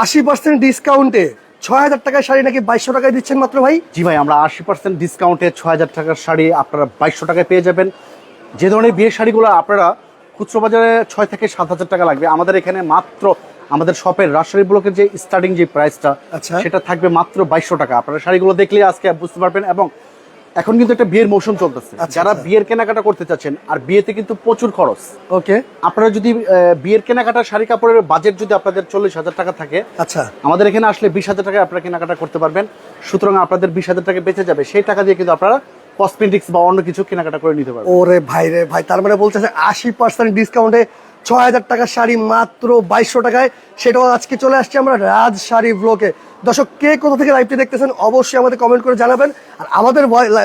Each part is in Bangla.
আশি পার্সেন্ট ডিসকাউন্টে ছয় হাজার টাকায় শাড়ি নাকি বাইশশো টাকায় দিচ্ছেন মাত্র ভাই? জি ভাই আমরা আশি পার্সেন্ট ডিসকাউন্টে ছয় হাজার টাকার শাড়ি আপনারা বাইশশো টাকায় পেয়ে যাবেন। যে ধরনের বিয়ের শাড়িগুলো আপনারা খুচরো বাজারে ছয় থেকে সাত হাজার টাকা লাগবে আমাদের এখানে মাত্র আমাদের শপের রাজশাহী ব্লকের যে স্টার্টিং যে প্রাইসটা আচ্ছা। সেটা থাকবে মাত্র বাইশশো টাকা। আপনারা শাড়িগুলো দেখলে আজকে বুঝতে পারবেন এবং এখন কিন্তু একটা বিয়ের মৌসুম চলতেছে। আচ্ছা, যারা আচ্ছা। বিয়ের কেনাকাটা করতে চাচ্ছেন আর বিয়েতে কিন্তু প্রচুর খরচ। ওকে। আপনারা যদি বিয়ের কেনাকাটা শাড়ি কাপড়ের বাজেট যদি আপনাদের চল্লিশ হাজার টাকা থাকে আচ্ছা। আমাদের এখানে আসলে বিশ হাজার টাকায় আপনারা কেনাকাটা করতে পারবেন। সুতরাং আপনাদের বিশ হাজার টাকা বেঁচে যাবে সেই টাকা দিয়ে কিন্তু আপনারা কসমেটিক্স বা অন্য কিছু কেনাকাটা করে নিতে পারবেন। ওরে ভাই রে ভাই তার মানে বলতেছে আশি পার্সেন্ট ডিসকাউন্টে ছয় হাজার টাকার শাড়ি মাত্র বাইশশো টাকায় সেটাও আজকে চলে আসছে আমরা রাজ শাড়ি ব্লকে দর্শক কে কোথা থেকে লাইভটি দেখতেছেন অবশ্যই আমাদের কমেন্ট করে জানাবেন। আর আমাদের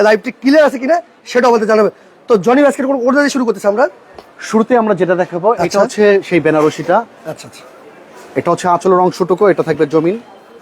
লাইভটি ক্লিয়ার আছে কিনা সেটাও আমাদের জানাবেন। তো জনি আজকে কোন কোথা দিয়ে শুরু করতেছি আমরা? শুরুতে আমরা যেটা দেখাবো এটা আচ্ছা। হচ্ছে সেই বেনারসিটা। আচ্ছা আচ্ছা। এটা হচ্ছে আঁচলের অংশটুকু এটা থাকবে জমিন।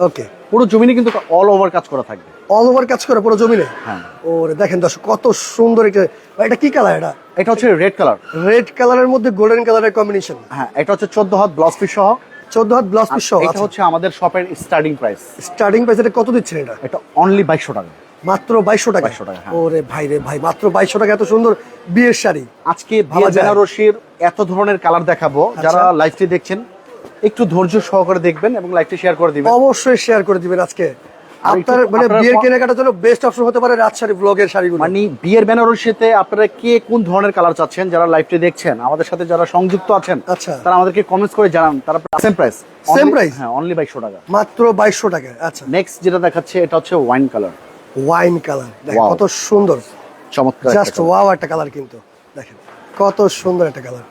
ওকে। পুরো জমিনে কিন্তু অল ওভার কাজ করা থাকবে। অল ওভার কাজ করে পুরো জমিনে? হ্যাঁ। ওরে দেখেন দর্শক কত সুন্দর একটা এটা কি কালার এটা? এটা হচ্ছে রেড কালার রেড কালারের মধ্যে গোল্ডেন কালারের কম্বিনেশন হ্যাঁ এটা হচ্ছে চোদ্দ হাত ব্লাউজ পিস সহ। চোদ্দ হাত ব্লাউজ পিস সহ এটা হচ্ছে আমাদের শপের স্টার্টিং প্রাইস স্টার্টিং প্রাইস এটা কত দিচ্ছেন এটা? এটা অনলি বাইশশো টাকা। মাত্র বাইশশো টাকা? 2200 টাকা, হ্যাঁ। ওরে ভাই রে ভাই মাত্র বাইশশো টাকা এত সুন্দর বিয়ের শাড়ি। আজকে ভালো বেনারসির এত ধরনের কালার দেখাবো। যারা আচ্ছা। লাইভটি দেখছেন একটু ধৈর্য সহকারে দেখবেন এবং লাইভটি শেয়ার করে দিবেন। অবশ্যই শেয়ার করে দিবেন আজকে। আপনার মানে বিয়ের কেনাকাটার জন্য বেস্ট অপশন হতে পারে রাজশাড়ি ব্লগের শাড়িগুলো। মানে বিয়ের বেনারসিতে আপনারা কে কোন ধরনের কালার চাচ্ছেন যারা লাইভটি দেখছেন আমাদের সাথে যারা সংযুক্ত আছেন আচ্ছা। তারা আমাদেরকে কমেন্টস করে জানান। তারা সেম প্রাইস Same price? হ্যাঁ অনলি বাইশশো টাকা। মাত্র বাইশশো টাকা আচ্ছা। নেক্সট যেটা দেখাচ্ছে এটা হচ্ছে ওয়াইন কালার ওয়াইন কালার দেখেন কত সুন্দর। চমৎকার জাস্ট ওয়াও একটা কালার কিন্তু। দেখেন কত সুন্দর একটা কালার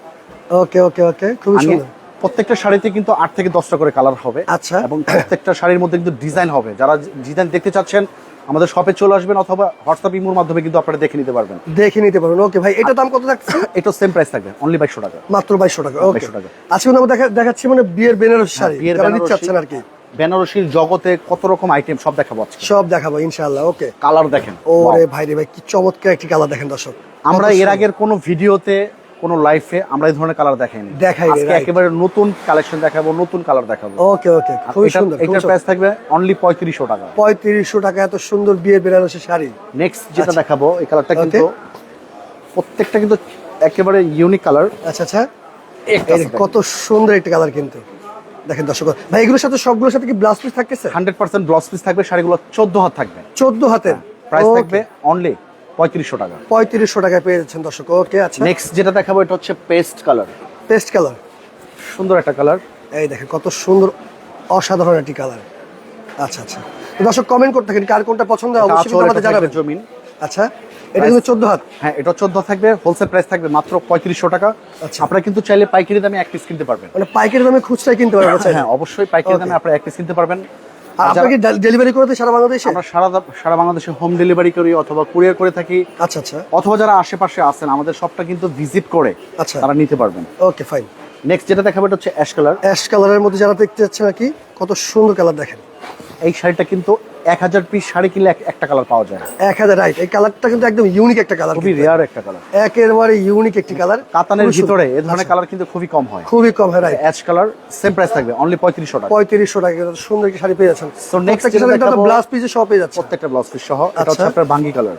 ওকে ওকে ওকে খুবই সুন্দর। প্রত্যেকটা শাড়িতে কিন্তু আট থেকে দশটা করে কালার হবে। আচ্ছা। এবং প্রত্যেকটা শাড়ির মধ্যে কিন্তু ডিজাইন হবে। যারা ডিজাইন দেখতে চাচ্ছেন আমাদের শপে চলে আসবেন অথবা হোয়াটসঅ্যাপ ইমোর মাধ্যমে কিন্তু আপনারা দেখে নিতে পারবেন। দেখে নিতে পারবেন। ওকে ভাই এটা দাম কত থাকছে? এটা সেম প্রাইস থাকবে অনলি বাইশশো টাকা। মাত্র বাইশশো টাকা। ওকে 2200 টাকা। আজকে আমরা দেখা- দেখাচ্ছি মানে বিয়ের বেনারসি শাড়ি। বিয়ের বেনারসি- চাচ্ছেন আর কি। বেনারসির জগতে কত রকম আইটেম সব দেখাবো আজকে। সব দেখাবো ইনশাআল্লাহ। ওকে কালার দেখেন। ওরে. ভাই রে ভাই কি চমৎকার একটি কালার দেখেন দর্শক। আমরা এর আগের কোনো ভিডিওতে কোনো লাইফে আমরা এই ধরনের কালার দেখাইনি। দেখাই আজকে একেবারে নতুন কালেকশন দেখাবো নতুন কালার দেখাবো। ওকে ওকে খুবই এটা- সুন্দর এটার প্রাইস থাকবে অনলি পঁয়ত্রিশশো টাকা। পঁয়ত্রিশশো টাকা এত সুন্দর বিয়ের বেনারসি শাড়ি। নেক্সট যেটা আচ্ছা। দেখাবো এই কালারটা কিন্তু প্রত্যেকটা কিন্তু একেবারে ইউনিক কালার আচ্ছা আচ্ছা। কত সুন্দর একটা কালার কিন্তু। দেখেন দর্শক ভাই এগুলোর সাথে সবগুলোর সাথে কি blouse piece hundred percent blouse piece থাকবে শাড়িগুলো চোদ্দ হাত থাকবে। চোদ্দ হাতের। প্রাইস থাকবে অনলি পঁয়ত্রিশশো টাকা। পঁয়ত্রিশশো টাকায় পেয়ে যাচ্ছেন দর্শক। ওকে আচ্ছা। নেক্সট যেটা দেখাবো এটা হচ্ছে পেস্ট কালার পেস্ট কালার সুন্দর একটা কালার এই দেখেন কত সুন্দর অসাধারণ একটি কালার আচ্ছা আচ্ছা। দর্শক কমেন্ট করতে থাকেন কার কোনটা পছন্দ হয় অবশ্যই আমাদের জানাবেন। জমিন। আচ্ছা এটা কিন্তু চোদ্দ হাত। হ্যাঁ এটা চোদ্দ থাকবে হোলসেল প্রাইস থাকবে মাত্র পঁয়ত্রিশশো টাকা। আচ্ছা। আপনারা কিন্তু চাইলে পাইকারি দামে এক পিস কিনতে পারবেন। মানে পাইকারি দামে খুচরাই কিনতে পারবেন হ্যাঁ অবশ্যই পাইকারি দামে আপনারা এক পিস কিনতে পারবেন। আর আপনারা ডেলিভারি করে দেয় সারা বাংলাদেশে? আমরা সারা সারা বাংলাদেশে হোম ডেলিভারি করি অথবা কুরিয়ার করে থাকি। আচ্ছা আচ্ছা। অথবা যারা আশেপাশে আছেন আমাদের সবটা কিন্তু ভিজিট করে আচ্ছা। তারা নিতে পারবেন। Okay fine. নেক্সট যেটা দেখাবো এটা হচ্ছে অ্যাশ কালার। অ্যাশ কালারের মধ্যে যারা দেখতে যাচ্ছেন আর কি কত সুন্দর কালার দেখেন। এই শাড়িটা কিন্তু এক হাজার পিস শাড়ি কিনলে একটা কালার পাওয়া যায় এক হাজার রাইট এই কালারটা কিন্তু একদম ইউনিক একটা কালার খুবই রেয়ার একটা কালার একেবারে ইউনিক একটি কালার কাতানের ভিতরে এ ধরনের কালার কিন্তু খুবই কম হয়। খুবই কম হ্যাঁ right ash colour same price থাকবে অনলি পঁয়ত্রিশশো টাকা। পঁয়ত্রিশশো টাকা সুন্দর একটি শাড়ি পেয়ে যাচ্ছেন। প্রত্যেকটা যেটা শাড়ি ব্লাউজ পিসে সব পেয়ে যাচ্ছে। প্রত্যেকটা ব্লাউজ পিস সহ এটা আচ্ছা। হচ্ছে আপনার বাঙ্গি কালার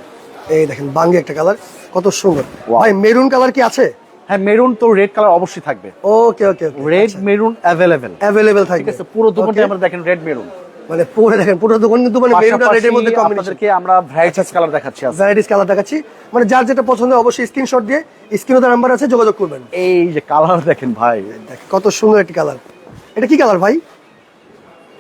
এই দেখেন বাঙ্গি একটা কালার কত সুন্দর. ভাই মেরুন কালার কি আছে? হ্যাঁ মেরুন তো রেড কালার অবশ্যই থাকবে। Okay okay okay red maroon available available ঠিক থাকবে। আছে পুরো দোকানটা. আমরা দেখেন রেড মেরুন মানে পুরো দেখেন পুরো দোকান কিন্তু মানে মেরুন আর রেডের মধ্যে আপনাদেরকে আমরা ভ্যারাইটিস কালার দেখাচ্ছি ভ্যারাইটিস কালার দেখাচ্ছি। মানে যার যেটা পছন্দ অবশ্যই স্ক্রিনশট দিয়ে স্ক্রিনে তার নাম্বার আছে যোগাযোগ করবেন। এই যে কালার দেখেন ভাই। দেখেন কত সুন্দর একটি কালার এটা কি কালার ভাই?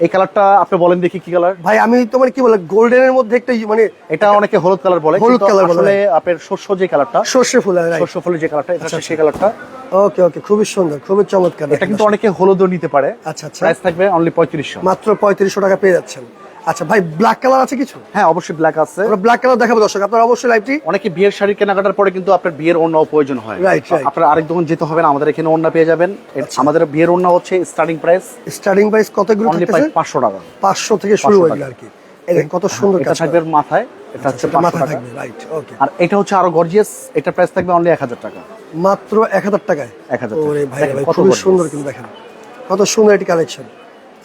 এই কালারটা আপনি বলেন দেখি কি কালার। ভাই আমি তো মানে কি বলে গোল্ডেনের মধ্যে একটা মানে এটা অনেকে হলুদ কালার বলে হলুদ কালার বলে, আপনার শস্য যে কালারটা সর্ষে ফুল শস্য ফুলের যে কালারটা এটা আচ্ছা, সেই কালারটা। ওকে ওকে খুবই সুন্দর খুবই চমৎকার এটা কিন্তু অনেকে হলুদও নিতে পারে। আচ্ছা আচ্ছা। প্রাইস থাকবে অনলি পঁয়ত্রিশশো। মাত্র পঁয়ত্রিশশো টাকা পেয়ে যাচ্ছেন। আচ্ছা ভাই ব্ল্যাক কালার আছে কিছু? হ্যাঁ অবশ্যই ব্ল্যাক আছে। আমরা ব্ল্যাক কালার দেখাবো দর্শক আপনারা অবশ্যই লাইভটি অনেকে বিয়ের শাড়ি কেনাকাটার পরে কিন্তু আপনার বিয়ের ওড়নাও প্রয়োজন হয়। Right. আপনার আরেক দোকান যেতে হবে না আমাদের এখানে ওড়না পেয়ে যাবেন। আমাদের বিয়ের ওড়না হচ্ছে স্টার্টিং প্রাইস স্টার্টিং প্রাইস কতগুলো অনলি থাকতেছে? পাঁচশো টাকা। পাঁচশো থেকে শুরু 500 হয়ে আর কি। এই কত সুন্দর এটা কাজ থাকবে মাথায় এটা হচ্ছে পাঁচশো মাথা টাকা। থাকবে রাইট ওকে আর এটা হচ্ছে আরও গর্জিয়াস এটা প্রাইস থাকবে অনলি এক হাজার টাকা। মাত্র এক হাজার টাকায়? 1000 টাকা। ওরে ভাই ভাই কত খুবই সুন্দর কিন্তু দেখেন। কত সুন্দর একটি কালেকশন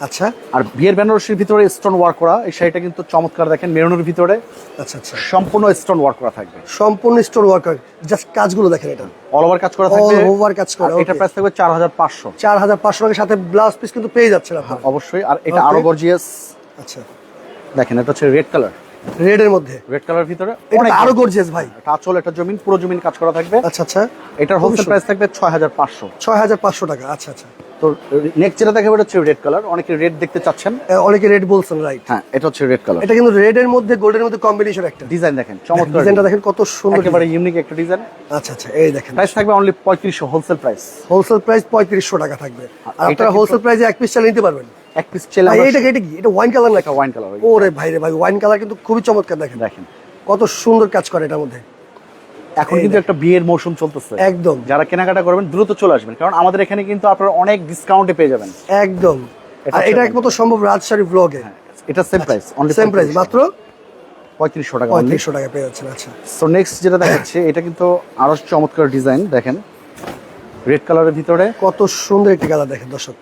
আচ্ছা। আর বিয়ের বেনারসির ভিতরে স্টোন ওয়ার্ক করা এই শাড়িটা কিন্তু চমৎকার দেখেন মেরুনের ভিতরে। আচ্ছা আচ্ছা। সম্পূর্ণ স্টোন ওয়ার্ক করা থাকবে। সম্পূর্ণ স্টোর ওয়ার্কার জাস্ট কাজগুলো দেখেন এটা। অল ওভার কাজ করা থাকবে। All over কাজ করা, এটা প্রাইস থাকবে চার হাজার পাঁচশো। চার হাজার পাঁচশো টাকার সাথে ব্লাউজ পিস কিন্তু পেয়ে যাচ্ছেন আপনার। অবশ্যই। আর এটা. আরও গর্জিয়াস আচ্ছা। দেখেন এটা হচ্ছে রেড কালার রেড এর মধ্যে। রেড কালার ভিতরে এটা অনেক আরও গর্জিয়াস ভাই। এটা আঁচল এটা জমিন পুরো জমিন কাজ করা থাকবে। আচ্ছা আচ্ছা। এটার হোলসেল প্রাইস থাকবে ছয় হাজার পাঁচশো। ছয় হাজার পাঁচশো টাকা। আচ্ছা আচ্ছা। তো নেক্সট যেটা দেখাবে এটা হচ্ছে রেড কালার অনেকে রেড দেখতে চাচ্ছেন। অনেকে রেড বলছেন রাইট হ্যাঁ এটা হচ্ছে রেড কালার এটা কিন্তু রেড এর মধ্যে গোল্ডের মধ্যে কম্বিনেশন একটা। ডিজাইন দেখেন চমৎকার ডিজাইনটা দেখেন কত সুন্দর একেবারে ইউনিক একটা ডিজাইন আচ্ছা আচ্ছা এই দেখেন। প্রাইস থাকবে অনলি পঁয়ত্রিশশো হোলসেল প্রাইস হোলসেল প্রাইস পঁয়ত্রিশশো টাকা থাকবে। আর এটা আপনারা হোলসেল প্রাইসে এক পিস চাল নিতে পারবেন। এক পিস চেলে আমরা- এইটা এটা কি এটা ওয়াইন কালার নাকি? ওয়াইন কালার ওরে ভাই রে ভাই ওয়াইন কালার কিন্তু খুবই চমৎকার দেখেন। দেখেন। কত সুন্দর কাজ করে এটার মধ্যে। এখন কিন্তু একটা বিয়ের মৌসুম চলতেছে। একদম। যারা কেনাকাটা করবেন দ্রুত চলে আসবেন। কারণ আমাদের এখানে কিন্তু আপনারা অনেক ডিসকাউন্টে পেয়ে যাবেন। একদম। এটা একমাত্র সম্ভব রাজশাহী ব্লগে এটা same price only same price মাত্র? পঁয়ত্রিশশো টাকা পঁয়ত্রিশশো টাকা পেয়ে যাচ্ছেন আচ্ছা। সো নেক্সট যেটা দেখাচ্ছে এটা কিন্তু আরও চমৎকার ডিজাইন দেখেন। রেড কালারের ভিতরে। কত সুন্দর একটি কালার দেখেন দর্শক।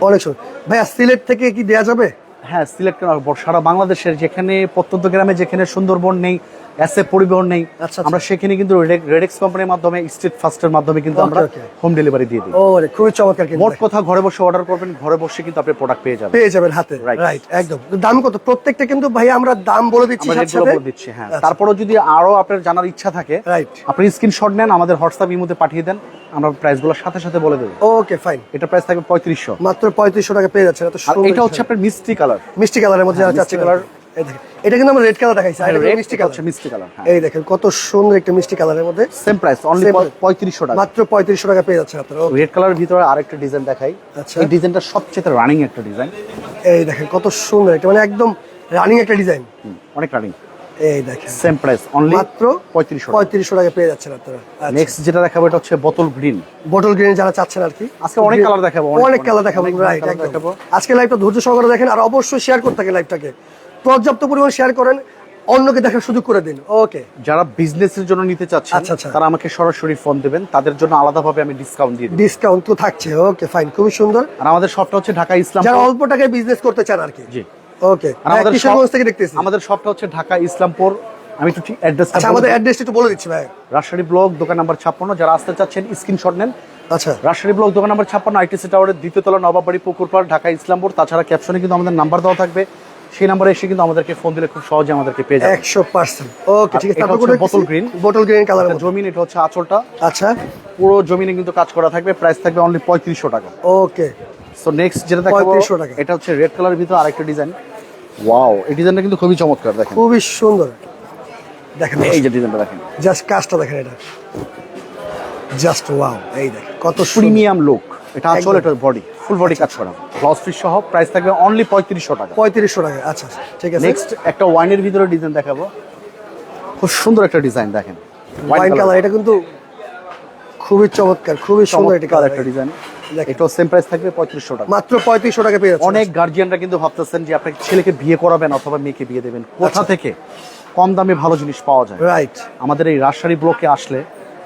অনেক সুন্দর। ভাইয়া সিলেট থেকে কি দেয়া যাবে? হ্যাঁ সিলেট। সারা বাংলাদেশের যেখানে প্রত্যন্ত গ্রামে যেখানে সুন্দরবন নেই অ্যাসে পরিবহন নেই। আচ্ছা, আচ্ছা। আমরা সেখানে কিন্তু রেডেক্স কোম্পানির মাধ্যমে স্ট্রিট ফাস্টের মাধ্যমে কিন্তু আমরা হোম ডেলিভারি দিয়ে দিই। রে খুবই চমৎকার মোট কথা ঘরে বসে অর্ডার করবেন ঘরে বসে কিন্তু আপনি প্রোডাক্ট পেয়ে যাবেন। পেয়ে যাবেন হাতে. রাইট একদম। দাম কত? প্রত্যেকটা কিন্তু ভাই আমরা দাম বলে দিচ্ছি বলে দিচ্ছি হ্যাঁ। আচ্ছা। তারপরেও যদি আরও আপনার জানার ইচ্ছা থাকে রাইট আপনি স্ক্রিনশট নেন আমাদের হোয়াটসঅ্যাপ ইমোতে পাঠিয়ে দেন আমরা প্রাইসগুলো সাথে সাথে বলে দেবো। ওকে ফাইন এটা প্রাইস থাকবে পঁয়ত্রিশশো। মাত্র পঁয়ত্রিশশো টাকা পেয়ে যাচ্ছেন এত এটা হচ্ছে আপনার মিষ্টি কালার মিষ্টি কালারের মধ্যে যারা হ্যাঁ, কালার এই দেখেন। এটা কিন্তু আমরা রেড কালার দেখাইছি আর এটা মিষ্টি কালার মিষ্টি কালার হ্যাঁ। এই দেখেন কত সুন্দর একটা মিষ্টি কালারের মধ্যে। Same price only Same price. পঁয়ত্রিশশো টাকা। মাত্র পঁয়ত্রিশশো টাকা পেয়ে যাচ্ছেন আপনারা। রেড ভিতরে আরেকটা ডিজাইন দেখাই। আচ্ছা। এই ডিজাইনটা সবচেয়ে রানিং একটা ডিজাইন এই দেখেন কত সুন্দর একটা মানে একদম রানিং একটা ডিজাইন অনেক রানিং এই দেখেন। সেম প্রাইস অনলি মাত্র পঁয়ত্রিশশো পঁয়ত্রিশশো টাকা পেয়ে যাচ্ছেন আপনারা। নেক্সট যেটা দেখাবো এটা হচ্ছে বোতল গ্রিন বটল গ্রিন যারা চাচ্ছেন আর কি। আজকে অনেক colour দেখাবো, অনেক- কালার দেখাবো রাইট দেখাবো। আজকে লাইভটা ধৈর্য সহকারে দেখেন আর অবশ্যই শেয়ার করতে থাকেন লাইভটাকে পর্যাপ্ত পরিমাণ শেয়ার করেন অন্যকে দেখার সুযোগ করে দিন। ওকে যারা বিজনেসের জন্য নিতে চাচ্ছেন আচ্ছা, আচ্ছা। তারা আমাকে সরাসরি ফোন দেবেন তাদের জন্য আলাদাভাবে আমি ডিসকাউন্ট দিয়ে ডিসকাউন্ট তো থাকছে ওকে ফাইন খুবই সুন্দর। আর আমাদের শপটা হচ্ছে ঢাকা ইসলাম যারা অল্প টাকায় বিজনেস করতে চান আর কি। জি। ওকে আমাদের কিশোরগঞ্জ থেকে দেখতেছি। আমাদের শপটা হচ্ছে ঢাকা ইসলামপুর। আমি একটু ঠিক অ্যাড্রেসটা আচ্ছা আমাদের অ্যাড্রেসটা একটু বলে দিচ্ছি ভাই। রাজশাহী ব্লক দোকান নাম্বার ছাপ্পান্ন। যারা আসতে চাচ্ছেন স্ক্রিনশট নেন। আচ্ছা। রাজশাহী ব্লক দোকান নাম্বার ছাপ্পান্ন আইটিসি টাওয়ারের দ্বিতীয় তলা নবাবাড়ি পুকুরপাড় ঢাকা ইসলামপুর। তাছাড়া ক্যাপশনে কিন্তু আমাদের নাম্বার দেওয়া থাকবে। সেই নাম্বারে এসে কিন্তু আমাদেরকে ফোন দিলে খুব সহজে আমাদেরকে পেয়ে একশো পার্সেন্ট ওকে ঠিক আছে। তারপর bottle green। বোতল গ্রিন কালার জমিন এটা হচ্ছে আঁচলটা। আচ্ছা। পুরো জমিনে কিন্তু কাজ করা থাকবে প্রাইস থাকবে অনলি পঁয়ত্রিশশো টাকা। ওকে সো নেক্সট যেটা দেখাবো 3500 টাকা। এটা হচ্ছে রেড কালারের ভিতরে আরেকটা ডিজাইন ওয়াও এই ডিজাইনটা কিন্তু খুবই চমৎকার দেখেন। খুবই সুন্দর। দেখেন এই যে ডিজাইনটা দেখেন। জাস্ট কাজটা দেখেন এটা। জাস্ট ওয়াও এই দেখেন কত প্রিমিয়াম লুক এটা আঁচল এটা বডি ফুল বডি কাজ করা। ব্লাউজ পিস সহ প্রাইস থাকবে অনলি পঁয়ত্রিশশো টাকা। পঁয়ত্রিশশো টাকা আচ্ছা আচ্ছা, ঠিক আছে। নেক্সট একটা ওয়াইনের ভিতরে ডিজাইন দেখাবো। খুব সুন্দর একটা ডিজাইন দেখেন। ওয়াইন কালার এটা কিন্তু খুবই চমৎকার খুবই সুন্দর এটা কালার একটা ডিজাইন। এটাও সেম প্রাইস থাকবে পঁয়ত্রিশশো টাকা। মাত্র পঁয়ত্রিশশো টাকা পেয়ে অনেক গার্জিয়ানরা কিন্তু ভাবতেছেন যে আপনার ছেলেকে বিয়ে করাবেন অথবা মেয়েকে বিয়ে দেবেন। কোথা আচ্ছা। থেকে? কম দামে ভালো জিনিস পাওয়া যায়। রাইট আমাদের এই রাজশাহী ব্লকে আসলে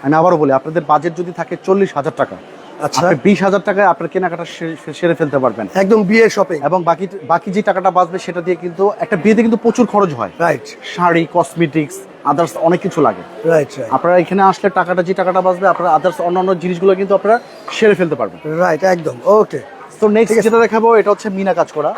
আমি আবারও বলি আপনাদের বাজেট যদি থাকে চল্লিশ হাজার টাকা আচ্ছা। বিশ হাজার টাকায় আপনার কেনাকাটা সেরে ফেলতে পারবেন। একদম বিয়ের শপিং এবং বাকি বাকি যে টাকাটা বাঁচবে সেটা দিয়ে কিন্তু একটা বিয়েতে কিন্তু প্রচুর খরচ হয়। রাইট শাড়ি কসমেটিক্স আদার্স অনেক কিছু লাগে। রাইট আপনারা এখানে আসলে টাকাটা যে টাকাটা বাঁচবে আপনারা আদার্স অন্যান্য জিনিসগুলো কিন্তু আপনারা সেরে ফেলতে পারবেন। রাইট একদম। ওকে তো নেক্সট যেটা দেখাবো এটা হচ্ছে মিনা কাজ করা।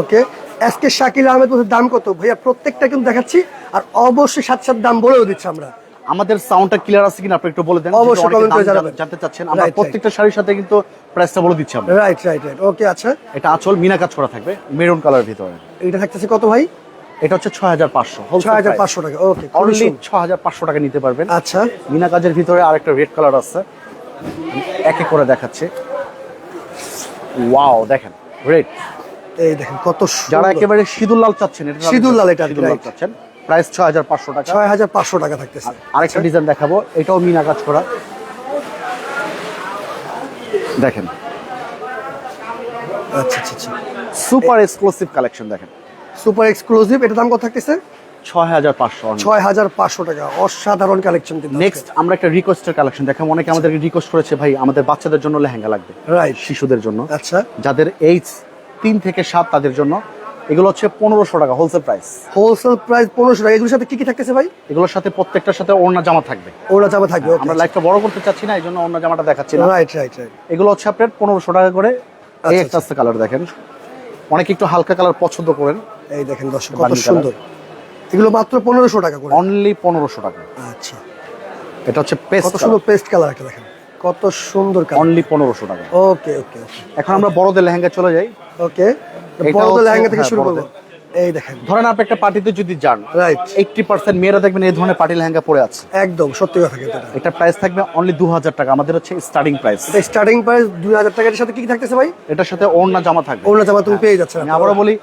ওকে আজকে শাকিল আহমেদ দাম কত? ভাইয়া প্রত্যেকটা কিন্তু দেখাচ্ছি আর অবশ্যই সাত সাত দাম বলেও দিচ্ছি আমরা। আমাদের সাউন্ডটা ক্লিয়ার আছে কিনা আপনি একটু বলে দেন অবশ্যই comment করে জানাবেন। জানতে চাচ্ছেন আমরা প্রত্যেকটা শাড়ির সাথে কিন্তু প্রাইসটা বলে দিচ্ছি আমরা। রাইট রাইট রাইট ওকে আচ্ছা। এটা আঁচল মিনা কাজ করা থাকবে মেরুন কালার ভিতরে। এটা থাকতেছে কত ভাই? এটা হচ্ছে ছয় হাজার পাঁচশো ছয় হাজার পাঁচশো টাকা ওকে অনলি ছ হাজার পাঁচশো টাকা নিতে পারবেন। আচ্ছা। মিনা কাজের ভিতরে আরেকটা রেড কালার আছে। এক এক করে দেখাচ্ছি। ওয়াও দেখেন রেড এই দেখেন কত যারা একেবারে সিঁদুর লাল চাচ্ছেন এটা সিঁদুর লাল এটা, সিঁদুর লাল চাচ্ছেন প্রাইস ছয় হাজার পাঁচশো টাকা। ছয় হাজার পাঁচশো টাকা থাকতেছে। আরেকটা ডিজাইন দেখাবো এটাও মিনা কাজ করা। দেখেন। আচ্ছা আচ্ছা আচ্ছা। সুপার এক্সক্লুসিভ কালেকশন দেখেন। সুপার এক্সক্লুসিভ এটা দাম কত থাকতেছে? ছয় হাজার পাঁচশো। ছয় হাজার পাঁচশো টাকা অসাধারণ কালেকশন নেক্সট আমরা একটা রিকোয়েস্টের কালেকশন দেখাবো। অনেকে আমাদেরকে রিকোয়েস্ট করেছে ভাই আমাদের বাচ্চাদের জন্য লেহেঙ্গা লাগবে রাইট শিশুদের জন্য। আচ্ছা। যাদের এইজ তিন থেকে সাত তাদের জন্য এগুলো হচ্ছে পনেরোশো টাকা হোলসেল প্রাইস হোলসেল প্রাইস পনেরোশো টাকা। এগুলোর সাথে কি কি থাকতেছে ভাই? এগুলোর সাথে প্রত্যেকটার সাথে ওড়না জামা থাকবে। ওরা জামা থাকবে আমরা লাইফটা বড় করতে চাচ্ছি না এই জন্য ওড়না জামাটা দেখাচ্ছি না। রাইট রাইট রাইট এগুলো হচ্ছে আপনার পনেরোশো টাকা করে। এই আচ্ছা, একটা কালার দেখেন। অনেকে একটু হালকা কালার পছন্দ করেন। এই দেখেন দর্শক কত সুন্দর। এগুলো মাত্র পনেরোশো টাকা করে। অনলি পনেরোশো টাকা। আচ্ছা। এটা হচ্ছে পেস্ট কত সুন্দর পেস্ট কালার একটা দেখেন। কত সুন্দর অনলি পনেরোশো টাকা। ওকে ওকে এখন আমরা বড়দের লেহেঙ্গা চলে যাই। ওকে এটা বড় হচ্ছে- লেহেঙ্গা থেকে হ্যাঁ, শুরু করব। এই দেখেন। ধরেন আপনি একটা পার্টিতে যদি যান রাইট এইটটি পার্সেন্ট মেয়েরা দেখবেন এই ধরনের পার্টি লেহেঙ্গা পরে আছে। একদম সত্যি কথা কিন্তু এটা। প্রাইস থাকবে অনলি দু হাজার টাকা আমাদের হচ্ছে স্টার্টিং প্রাইস স্টার্টিং প্রাইস দুই হাজার টাকার সাথে কি থাকতেছে ভাই? এটার সাথে ওড়না জামা থাকবে। ওনা জামা তুমি পেয়ে যাচ্ছে আমি আবারও বলি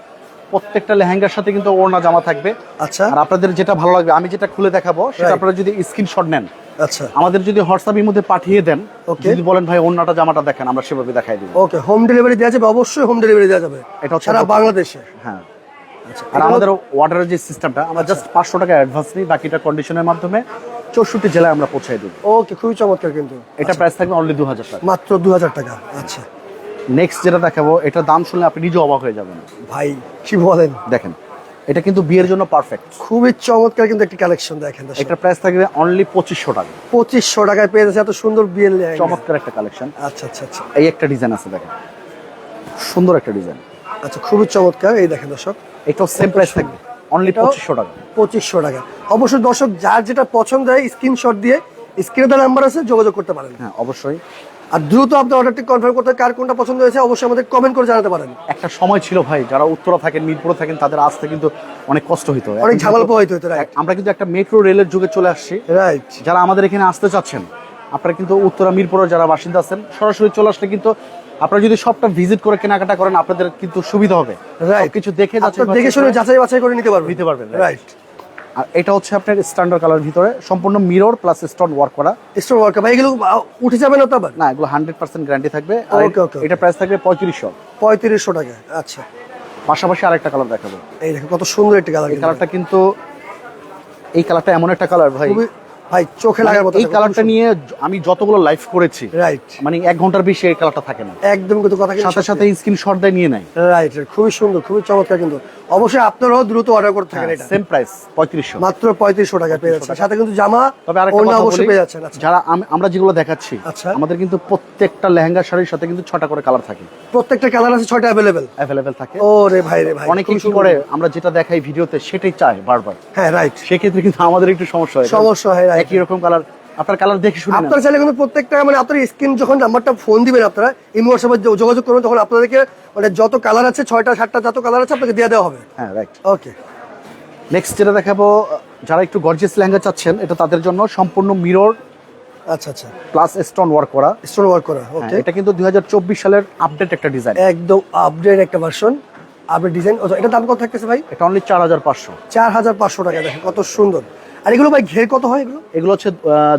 প্রত্যেকটা লেহেঙ্গার সাথে কিন্তু ওড়না জামা থাকবে। আচ্ছা। আর আপনাদের যেটা ভালো লাগবে আমি যেটা খুলে দেখাবো সেটা আপনারা যদি স্ক্রিনশট নেন আচ্ছা। আমাদের যদি হোয়াটসঅ্যাপের মধ্যে পাঠিয়ে দেন. যদি বলেন ভাই অন্যটা জামাটা দেখেন আমরা সেভাবে দেখাই দিব। ওকে হোম ডেলিভারি দেওয়া যাবে অবশ্যই হোম ডেলিভারি দেওয়া যাবে। এটা সারা বাংলাদেশে। হ্যাঁ। আচ্ছা আর আমাদের অর্ডারের যে সিস্টেমটা আমরা জাস্ট পাঁচশো টাকা অ্যাডভান্স নিই বাকিটা কন্ডিশনের মাধ্যমে চৌষট্টি জেলায় আমরা পৌঁছাই দিই ওকে খুবই চমৎকার কিন্তু। এটা প্রাইস থাকবে অনলি দু হাজার টাকা। মাত্র দু হাজার টাকা আচ্ছা। নেক্সট যেটা দেখাবো এটা দাম শুনলে আপনি নিজে অবাক হয়ে যাবেন। ভাই কি বলেন? দেখেন এটা কিন্তু বিয়ের জন্য পারফেক্ট খুবই চমৎকার কিন্তু একটি কালেকশন দেখেন। এটা প্রাইস থাকবে অনলি পঁচিশশো টাকা। পঁচিশশো টাকায় পেয়ে যাচ্ছে এত সুন্দর বিয়ের। চমৎকার একটা কালেকশন আচ্ছা আচ্ছা আচ্ছা। এই একটা ডিজাইন আছে দেখেন। সুন্দর একটা ডিজাইন আচ্ছা খুবই চমৎকার এই দেখেন দর্শক। এটাও সেম প্রাইস থাকবে অনলি পঁচিশশো টাকা। পঁচিশশো টাকা। অবশ্যই দর্শক যার যেটা পছন্দ হয় স্ক্রিনশট দিয়ে স্ক্রিনে তার নাম্বার আছে যোগাযোগ করতে পারেন। হ্যাঁ অবশ্যই। আর দ্রুত আপনি অর্ডারটি কনফার্ম করতে কার কোনটা পছন্দ হয়েছে অবশ্যই আমাদের কমেন্ট করে জানাতে পারেন। একটা সময় ছিল ভাই যারা উত্তরা থাকেন মিরপুরে থাকেন তাদের আসতে কিন্তু অনেক কষ্ট হইতো। অনেক ঝামেলা কিন্তু- পোহাইতে আমরা কিন্তু একটা মেট্রো রেলের যুগে চলে আসছি। রাইট যারা আমাদের এখানে আসতে চাচ্ছেন আপনারা কিন্তু উত্তরা মিরপুরের যারা বাসিন্দা আছেন সরাসরি চলে আসলে কিন্তু আপনারা যদি সবটা ভিজিট করে কেনাকাটা করেন আপনাদের কিন্তু সুবিধা হবে। রাইট কিছু দেখে দেখে শুনে যাচাই বাছাই করে নিতে পারবেন। নিতে পারবেন, রাইট আর এটা হচ্ছে আপনার স্ট্যান্ডার্ড কালার ভিতরে সম্পূর্ণ মিরর প্লাস স্টোন ওয়ার্ক করা। স্টোন ওয়ার্ক ভাই এগুলো উঠে যাবে না তো আবার? না এগুলো হান্ড্রেড পার্সেন্ট গ্যারান্টি থাকবে। আর এটা প্রাইস থাকবে পঁয়ত্রিশশো। পঁয়ত্রিশশো টাকা আচ্ছা। পাশাপাশি আরেকটা কালার দেখাবো। এই দেখো কত সুন্দর একটা কালার এই কালারটা কিন্তু এই কালারটা এমন একটা কালার ভাই। খুবই ভাই চোখে লাগার মতো এই কালারটা নিয়ে আমি যতগুলো লাইভ করেছি রাইট মানে এক ঘণ্টার বেশি এই কালারটা থাকে না। একদম কিন্তু কথা সাথে সাথে স্ক্রিনশট দিয়ে নিয়ে রাইট খুবই সুন্দর খুবই চমৎকার কিন্তু। অবশ্যই আপনারাও দ্রুত অর্ডার করতে থাকেন এটা। সেম প্রাইস পঁয়ত্রিশশো। মাত্র পঁয়ত্রিশশো টাকা পেয়ে যাচ্ছে সাথে কিন্তু জামা তবে আরেকটা অন্য কথা অবশ্যই পেয়ে যাচ্ছেন। আচ্ছা। যারা আমরা যেগুলো দেখাচ্ছি আচ্ছা। আমাদের কিন্তু প্রত্যেকটা লেহেঙ্গা শাড়ির সাথে কিন্তু ছটা করে কালার থাকে। প্রত্যেকটা কালার আছে ছয়টা অ্যাভেলেবেল অ্যাভেলেবেল থাকে। ও রে ভাই রে ভাই অনেকে খুবই কি করে আমরা যেটা দেখাই ভিডিওতে সেটাই চায় বারবার। হ্যাঁ রাইট সেক্ষেত্রে কিন্তু আমাদের একটু সমস্যা হয় সমস্যা হয়. একই রকম কালার আপনার কালার দেখে শুনে। আপনারা চাইলে কিন্তু প্রত্যেকটা মানে আপনার স্ক্রিন যখন নাম্বারটা ফোন দিবেন আপনারা হোয়াটসঅ্যাপে যো- যোগাযোগ করবেন তখন আপনাদেরকে মানে যত কালার আছে ছয়টা সাতটা যত কালার আছে আপনাকে দিয়ে দেওয়া হবে। হ্যাঁ রাইট ওকে নেক্সট যেটা দেখাবো যারা একটু গর্জিয়াস লেহেঙ্গা চাচ্ছেন এটা তাদের জন্য সম্পূর্ণ মিরর আচ্ছা আচ্ছা। প্লাস স্টোন ওয়ার্ক করা। স্টোন ওয়ার্ক করা ওকে হ্যাঁ, এটা কিন্তু দুই হাজার চব্বিশ সালের আপডেট একটা ডিজাইন একদম আপডেট একটা ভার্সন আপডেট ডিজাইন এটা দাম কত থাকতেছে ভাই? এটা অনলি চার হাজার পাঁচশো। চার হাজার পাঁচশো টাকা দেখেন কত সুন্দর। আর এগুলো ভাই ঘের কত হয় এগুলো? এগুলো হচ্ছে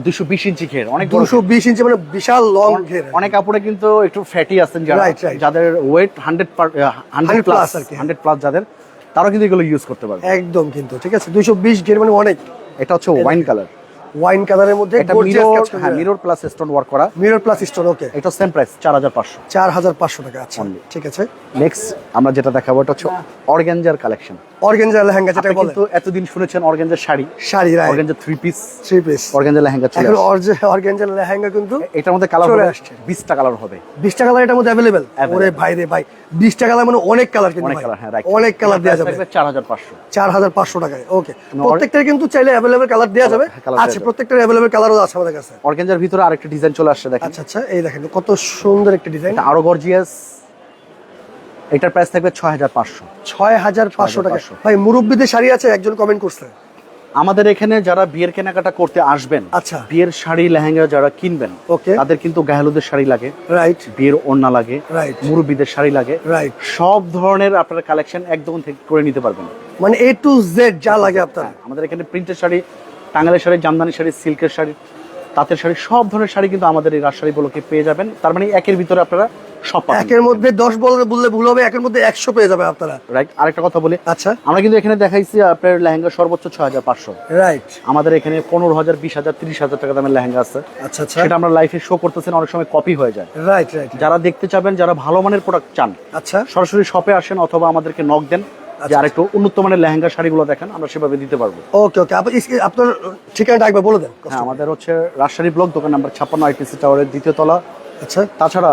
দুশো বিশ ইঞ্চি ঘের অনেক দুশো বিশ ইঞ্চি মানে বিশাল লং ঘের অনেক কাপড়ে কিন্তু একটু ফ্যাটি আছেন যারা. যাদের ওয়েট হান্ড্রেড হান্ড্রেড প্লাস আর কি। হান্ড্রেড প্লাস যাদের তারাও কিন্তু এগুলো ইউজ করতে পারবে। একদম কিন্তু ঠিক আছে? দুইশো বিশ ঘের মানে অনেক। এটা হচ্ছে ওয়াইন কালার ওয়াইন কালারের মধ্যে এটা মিরর হ্যাঁ মিরর প্লাস স্টোন ওয়ার্ক করা। মিরর প্লাস স্টোন ওকে এটা সেম প্রাইস চার হাজার পাঁচশো। চার হাজার পাঁচশো টাকা আচ্ছা ঠিক আছে? নেক্সট আমরা যেটা দেখাবো এটা হচ্ছে অর্গ্যানজার কালেকশন। অর্গেনজা লেহেঙ্গা যেটা বলে। কিন্তু এতদিন শুনেছেন organza sari. Sari right organza three piece three piece organza lehenga চলে আসছে। অর্গেনজা লেহেঙ্গা কিন্তু এটার মধ্যে কালার চলে আসছে। বিশটা কালার হবে। বিশটা কালার এটার মধ্যে Available. ওরে ভাই রে ভাই বিশটা কালার মানে অনেক কালার কিন্তু অনেক কালার হ্যাঁ right. অনেক কালার দেওয়া যাবে। চার হাজার পাঁচশো। চার হাজার পাঁচশো টাকায় ওকে প্রত্যেকটার কিন্তু চাইলে অ্যাভেলেবেল কালার দেওয়া যাবে। হ্যাঁ, আচ্ছা। প্রত্যেকটার অ্যাভেলেবেল কালারও আছে আমাদের কাছে। অর্গ্যানজার ভিতরে আরেকটা ডিজাইন চলে আসছে দেখেন। আচ্ছা আচ্ছা এই দেখেন কত সুন্দর একটা ডিজাইন এটা আরও গর্জিয়াস এটার প্রাইস থাকবে ছয় হাজার পাঁচশো ছয় হাজার পাঁচশো। টাকা ভাই মুরব্বীদের শাড়ি আছে একজন কমেন্ট করছে। আমাদের এখানে যারা বিয়ের কেনাকাটা করতে আসবেন আচ্ছা। বিয়ের শাড়ি লেহেঙ্গা যারা কিনবেন ওকে তাদের কিন্তু গায়েহলুদের শাড়ি লাগে রাইট বিয়ের ওড়না লাগে রাইট মুরব্বীদের শাড়ি লাগে রাইট সব ধরনের আপনার কালেকশন একদম থেকে করে নিতে পারবেন। মানে এ টু জেড যা লাগে আপনার হ্যাঁ, আমাদের এখানে প্রিন্টের শাড়ি টাঙ্গালের শাড়ি জামদানি শাড়ি সিল্কের শাড়ি তাঁতের শাড়ি সব ধরনের শাড়ি কিন্তু আমাদের এই রাজশাড়িগুলোকে পেয়ে যাবেন। তার মানে একের ভিতরে আপনারা সব একের মধ্যে দশ বললে বললে ভুল হবে একের মধ্যে একশো পেয়ে যাবে আপনারা। রাইট আরেকটা কথা বলি। আচ্ছা। আমরা কিন্তু এখানে দেখাইছি আপনার লেহেঙ্গা সর্বোচ্চ ছয় হাজার পাঁচশো। রাইট আমাদের এখানে পনেরো হাজার বিশ হাজার তিরিশ হাজার টাকা দামের লেহেঙ্গা আছে। আচ্ছা আচ্ছা। সেটা আমরা লাইফে শো করতেছেন অনেক সময় কপি হয়ে যায়। রাইট রাইট যারা দেখতে চাবেন যারা ভালো মানের প্রোডাক্ট চান আচ্ছা। সরাসরি শপে আসেন অথবা আমাদেরকে নক দেন যে আরেকটু উন্নত মানের লেহেঙ্গা শাড়িগুলো দেখেন আমরা সেভাবে দিতে পারব। ওকে ওকে আপনার ঠিকানাটা একবার বলে দেন হ্যাঁ আমাদের হচ্ছে রাজশাহী ব্লক দোকান নাম্বার ছাপ্পান্ন আইটিসি টাওয়ারের দ্বিতীয় তলা। আচ্ছা। তাছাড়া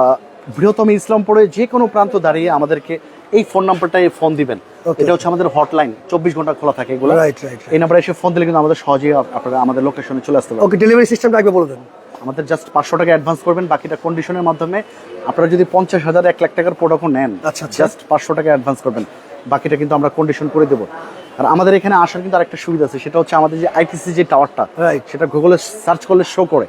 বৃহত্তম ইসলামপুরে যে কোনো প্রান্ত দাঁড়িয়ে আমাদেরকে এই ফোন নাম্বারটাই ফোন দিবেন। এটা হচ্ছে আমাদের হটলাইন চব্বিশ ঘণ্টা খোলা থাকে এগুলো. এই নাম্বারে এসে ফোন দিলে কিন্তু আমাদের সহজেই আপনারা আমাদের লোকেশনে চলে আসতে পারবেন। ওকে ডেলিভারি সিস্টেমটা একবার বলে দেন। আমাদের জাস্ট পাঁচশো টাকা অ্যাডভান্স করবেন বাকিটা কন্ডিশনের মাধ্যমে আপনারা যদি পঞ্চাশ হাজার এক লাখ টাকার প্রোডাক্টও নেন আচ্ছা, আচ্ছা। জাস্ট পাঁচশো টাকা অ্যাডভান্স করবেন। বাকিটা কিন্তু আমরা কন্ডিশন করে দেবো। আর আমাদের এখানে আসার কিন্তু আরেকটা সুবিধা আছে সেটা হচ্ছে আমাদের যে আইটিসি যে টাওয়ারটা সেটা গুগলে সার্চ করলে শো করে।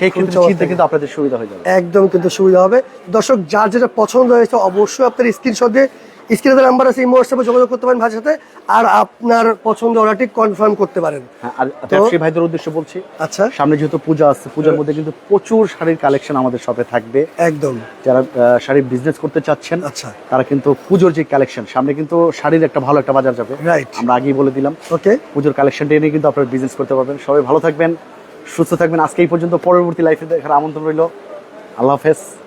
সেই ক্ষেত্রে কিন্তু আপনাদের সুবিধা হয়ে যাবে। একদম কিন্তু সুবিধা হবে। দর্শক যার যেটা পছন্দ হয়েছে অবশ্যই আপনার স্ক্রিনশট দিয়ে স্ক্রিনে নাম্বার আছে এই হোয়াটসঅ্যাপে যোগাযোগ করতে পারেন ভাইয়ের সাথে আর আপনার পছন্দ অর্ডারটি কনফার্ম করতে পারেন। হ্যাঁ আর ব্যবসায়ী ভাইদের উদ্দেশ্যে বলছি আচ্ছা। সামনে যেহেতু পূজা আছে পূজার মধ্যে কিন্তু প্রচুর শাড়ির কালেকশন আমাদের শপে থাকবে। একদম। যারা শাড়ির বিজনেস করতে চাচ্ছেন আচ্ছা। তারা কিন্তু পুজোর যে কালেকশন সামনে কিন্তু শাড়ির একটা ভালো একটা বাজার যাবে। Right. আমরা আগেই বলে দিলাম। ওকে পুজোর কালেকশনটা এনে কিন্তু আপনারা বিজনেস করতে পারবেন। সবাই ভালো থাকবেন। সুস্থ থাকবেন। আজকে এই পর্যন্ত পরবর্তী লাইফে দেখার আমন্ত্রণ রইল। আল্লাহ হাফেজ।